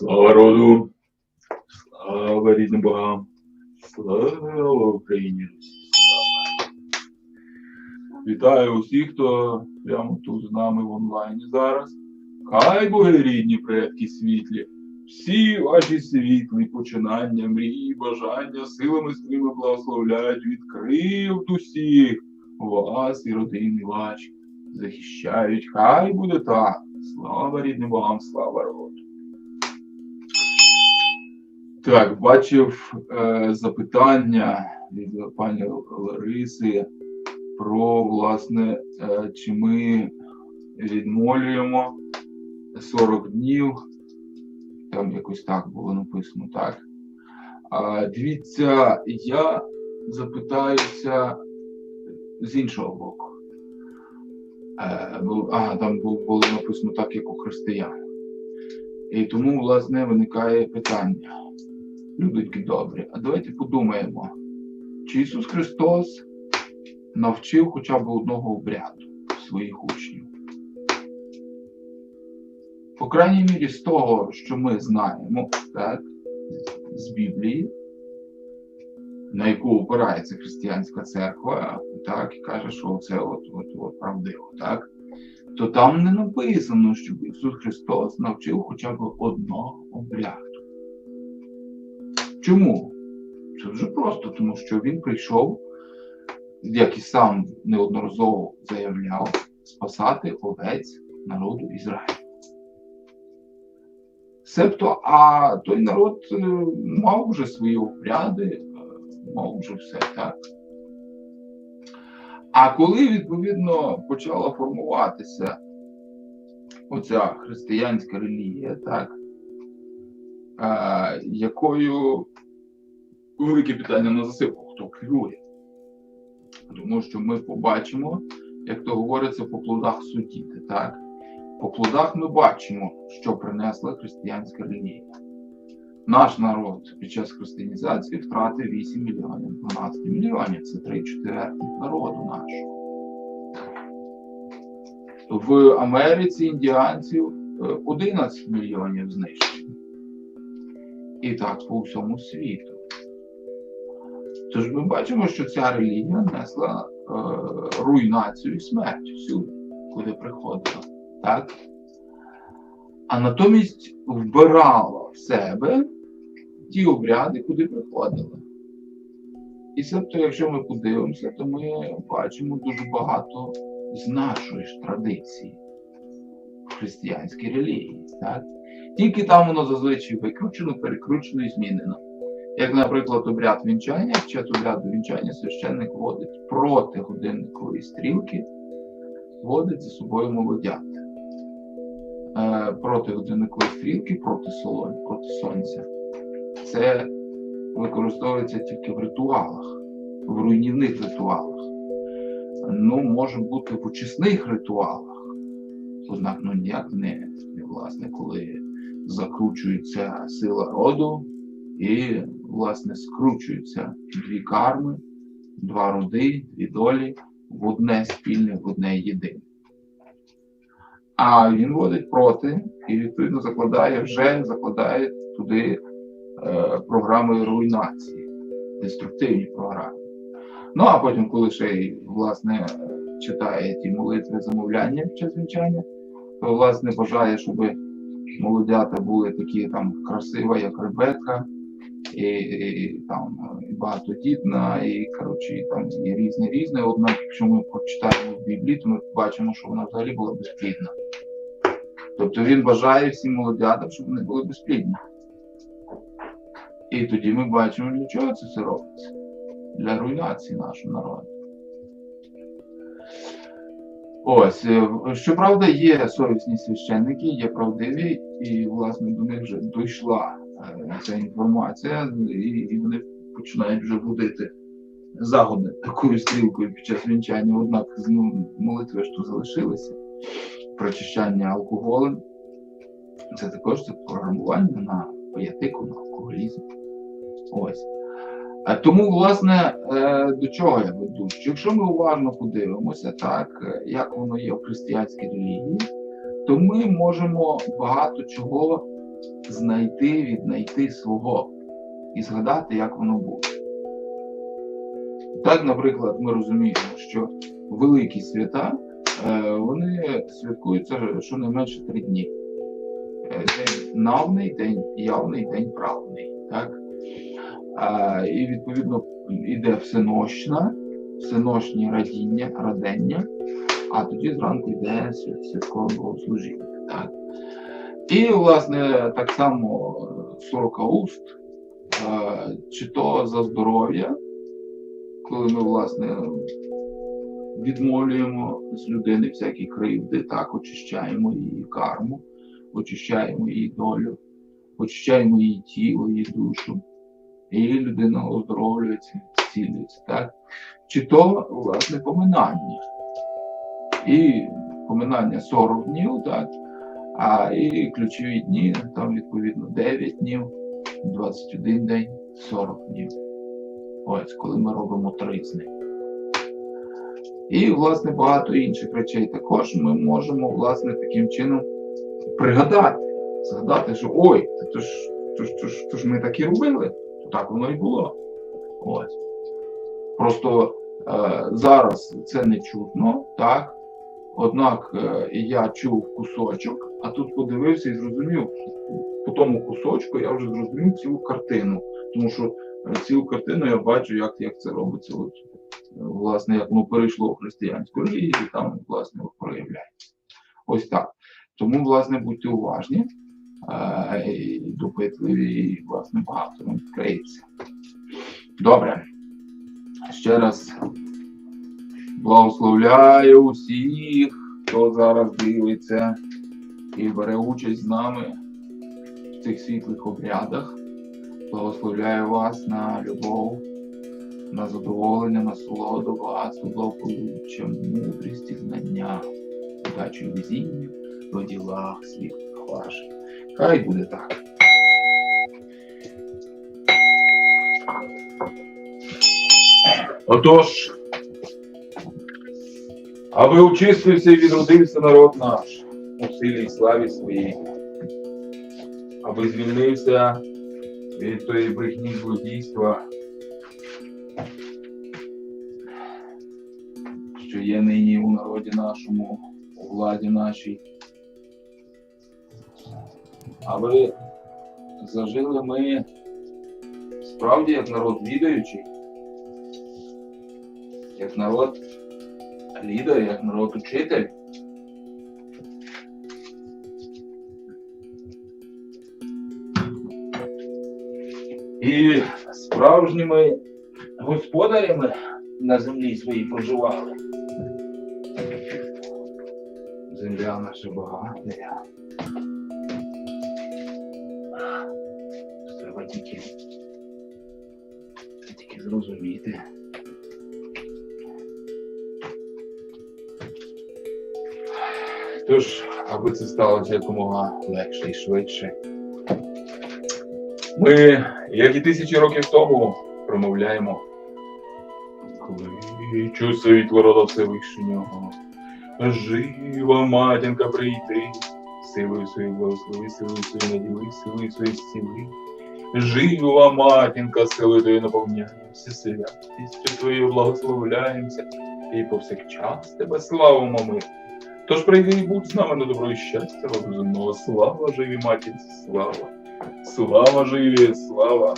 Слава роду, слава рідним богам, слава Україні. Вітаю усіх, хто прямо тут з нами в онлайні зараз. Хай боги рідні, предки світлі, всі ваші світлі починання, мрії, бажання силами своїми благословляють, відкрив усіх вас і родини ваші. Захищають, хай буде так. Слава рідним богам, слава роду. Так, бачив е, запитання від пані Лариси про власне, е, чи ми відмолюємо 40 днів. Там якось так було написано, так. А, дивіться, я запитаюся з іншого боку. Е, а, там було написано так, як у християн. І тому, власне, виникає питання людики добрі, а давайте подумаємо, чи Ісус Христос навчив хоча б одного обряду своїх учнів. По крайній мірі, з того, що ми знаємо, так, з Біблії, на яку опирається християнська церква, так, і каже, що це от, от, от правдиво, так, то там не написано, щоб Ісус Христос навчив хоча б одного обряду. Чому? Це дуже просто, тому що він прийшов, як і сам неодноразово заявляв, спасати овець народу Ізраїлю. Себто, а той народ е, мав вже свої обряди, е, мав вже все так. А коли, відповідно, почала формуватися оця християнська релігія, так, е, якою велике питання на засипку, хто керує. Тому що ми побачимо, як то говориться, по плодах судіти. Так? По плодах ми бачимо, що принесла християнська релігія. Наш народ під час християнізації втратив 8 мільйонів, 12 мільйонів це 3 четверти народу нашого. В Америці індіанців е, 11 мільйонів знищено. І так по всьому світу. Тож ми бачимо, що ця релігія несла е, руйнацію і смерть всюди, куди приходила. Так? А натомість вбирала в себе ті обряди, куди приходила. І себто, якщо ми подивимося, то ми бачимо дуже багато з нашої ж традиції в християнській релігії. Так? Тільки там воно зазвичай викручено, перекручено і змінено. Як, наприклад, обряд вінчання, під час обряду вінчання священник водить проти годинникової стрілки, водить за собою молодят. Е, проти годинникової стрілки, проти солонь, проти сонця. Це використовується тільки в ритуалах, в руйнівних ритуалах. Ну, може бути в очисних ритуалах. Однак, ну ніяк не власне, коли закручується сила роду і, власне, скручуються дві карми, два роди, дві долі в одне спільне, в одне єдине. А він водить проти і, відповідно, закладає вже закладає туди е, програми руйнації, деструктивні програми. Ну а потім, коли ще й власне читає ті молитви замовляння під час вінчання, то власне бажає, щоб молодята були такі там красива, як Ребекка, і, і там і багатодітна, і коротше, і там і різне різне. Однак, якщо ми прочитаємо в Біблії, то ми бачимо, що вона взагалі була безплідна. Тобто він бажає всім молодятам, щоб вони були безплідні. І тоді ми бачимо, для чого це все робиться. Для руйнації нашого народу. Ось, е, щоправда, є совісні священники, є правдиві, і, власне, до них вже дійшла е, ця інформація, і, вони починають вже водити загоди такою стрілкою під час вінчання. Однак ну, молитви ж тут залишилися. Прочищання алкоголем. Це також це програмування на паятику, на алкоголізм. Ось. Тому, власне, е, до чого я веду? Що якщо ми уважно подивимося, так, е, як воно є в християнській релігії, то ми можемо багато чого знайти, віднайти свого і згадати, як воно було. Так, наприклад, ми розуміємо, що великі свята е, вони святкуються щонайменше три дні. День навний, день явний, день правний. Так? І відповідно йде всенощна, всенощні радіння, радення, а тоді зранку йде свят- святкове богослужіння. Так? І, власне, так само е, 40 уст, е, чи то за здоров'я, коли ми, власне, відмолюємо з людини всякі кривди, так, очищаємо її карму, очищаємо її долю, очищаємо її тіло, її душу, і людина оздоровлюється, зцілюється, так? Чи то, власне, поминання. І поминання 40 днів, так? А і ключові дні, там відповідно 9 днів, 21 день, 40 днів. Ось, коли ми робимо три з. І, власне, багато інших речей також ми можемо, власне, таким чином пригадати, згадати, що ой, то ж, то ж, то ж, то ж ми так і робили, так воно і було. Ось. Просто е, зараз це не чутно, так? Однак е, я чув кусочок, а тут подивився і зрозумів, по тому кусочку я вже зрозумів цілу картину. Тому що е, цілу картину я бачу, як, як це робиться. От, власне, як воно перейшло в християнську релігію, і там, власне, проявляється. Ось так. Тому, власне, будьте уважні, допитливі, власне, багато відкриється. Добре. Ще раз благословляю усіх, хто зараз дивиться і бере участь з нами в цих світлих обрядах. Благословляю вас на любов, на задоволення, насолоду, багатство, благополуччя, мудрість і знання, удачу і везіння в ділах світлих ваших. Хай буде так. Отож, аби очистився і відродився народ наш у силі і славі своїй, аби звільнився від тої брехні злодійства, що є нині у народі нашому, у владі нашій. Аби зажили ми справді як народ відаючий, як народ лідер, як народ учитель. І справжніми господарями на землі своїй проживали. Земля наша багата. Треба тільки, тільки зрозуміти. Тож, аби це сталося якомога легше і швидше. Ми, як і тисячі років тому, промовляємо. Кличу світло рода Всевишнього. Жива матінка прийти, силою свою благослови, силою свою наділи, силою свою зціли. Жива матінка, силою твоєю наповняє, всі святістю твоєю благословляємося, і повсякчас тебе славимо ми. Тож прийди і будь з нами на добро і щастя, роду земного. Слава живі матінці, слава! Слава живі, слава!